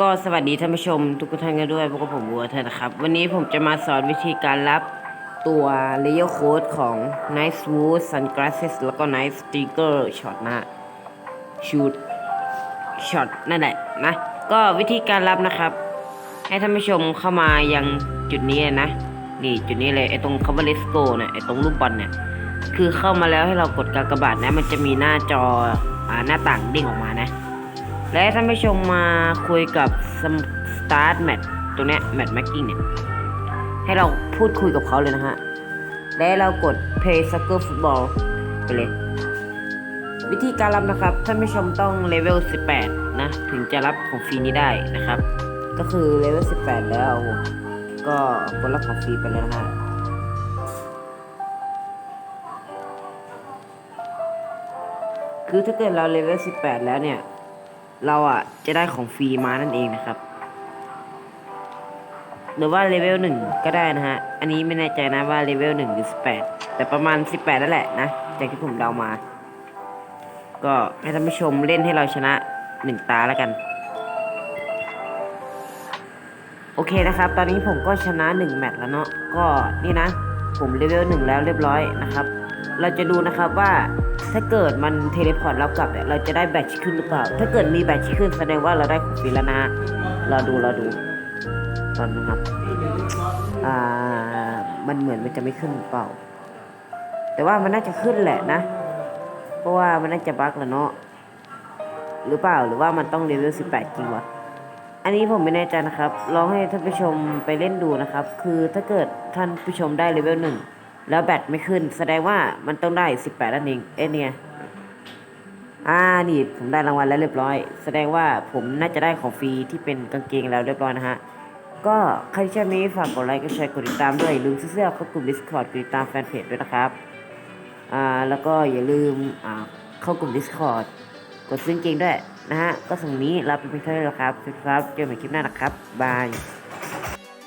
ก็สวัสดีท่านผู้ชมทุกท่านกันด้วยพวกผมบัวเธอนะครับ วันนี้ผมจะมาสอนวิธีการรับตัว Layer Code ของ Nice Wood Sunglasses แล้วก็ Nice Sticker Shot นะฮะ Shoot Shot นั่นแหละนะ ก็วิธีการรับนะครับ ให้ท่านผู้ชมเข้ามายังจุดนี้เลยนะ นี่จุดนี้เลยไอ้ตรง cover let's go เนี่ยไอ้ตรงรูปบอลเนี่ยคือเข้ามาแล้วให้เรากดกากบาทนะ มันจะมีหน้าจออ่าหน้าต่างเด้งออกมานะ และท่านผู้ชมมาคุยกับ start match ตรงเนี้ย match making เนี่ย ให้เราพูดคุยกับเขาเลยนะฮะ และเรากด play soccer football ไปเลย วิธีการรับนะครับ ท่านผู้ชมต้องเลเวล 18 นะ ถึงจะรับของฟรีนี้ได้นะครับ ก็คือเลเวล 18 แล้ว ก็กดรับของฟรีไปเลยนะฮะคือถ้าเกิดเราเลเวล 18 แล้วเนี่ย เราอะจะได้ของฟรีมานั่นเองนะครับ หรือว่าเลเวลหนึ่งก็ได้นะฮะ อันนี้ไม่แน่ใจนะว่าเลเวลหนึ่งหรือ18แปแต่ประมาณ18นั่นแหละนะ จากที่ผมเดามา ก็ให้ท่านผู้ชมเล่นให้เราชนะหนึ่งตาแล้วกัน โอเคนะครับ ตอนนี้ผมก็ชนะ1แมตช์แล้วเนาะ ก็นี่นะ ผมเลเวล1แล้วเรียบร้อยนะครับ เราจะดูนะครับว่าถ้าเกิดมันเทเลพอร์ตเรากลับเนี่ยเราจะได้แบตชขึ้นหรือเปล่า ถ้าเกิดมีแบตชขึ้นแสดงว่าเราได้ของฟรีแล้วนะเราดูเราดูตอนนะครับอ่ามันเหมือนมันจะไม่ขึ้นหรือเปล่า แต่ว่ามันน่าจะขึ้นแหละนะ เพราะว่ามันน่าจะบั๊กแล้วเนาะหรือเปล่าหรือว่ามันต้องเลเวล18จริงวะอันนี้ผมไม่แน่ใจนะครับลองให้ท่านผู้ชมไปเล่นดูนะครับ คือถ้าเกิดท่านผู้ชมได้เลเวลหนึ่ง แล้วแบตไม่ขึ้น แสดงว่ามันต้องได้ 18นั่นเองเอ๊ะเนี่ยอ่านี่ผมได้รางวัลแล้วเรียบร้อย แสดงว่าผมน่าจะได้ของฟรีที่เป็นกางเกงแล้วเรียบร้อยนะฮะก็ใครที่ชอบนี้ฝากกดไลค์กดแชร์กดติดตามด้วยลืมซื้อเสื้อเข้ากลุ่ม Discord กดติดตามแฟนเพจด้วยนะครับอ่าแล้วก็อย่าลืมอ่าเข้ากลุ่ม Discord กดซื้อกางเกงด้วยนะฮะก็สำหรับนี้ลาไปเพียงเท่านี้แล้วครับสวัสดีครับเจอกันใหม่คลิปหน้านะครับบาย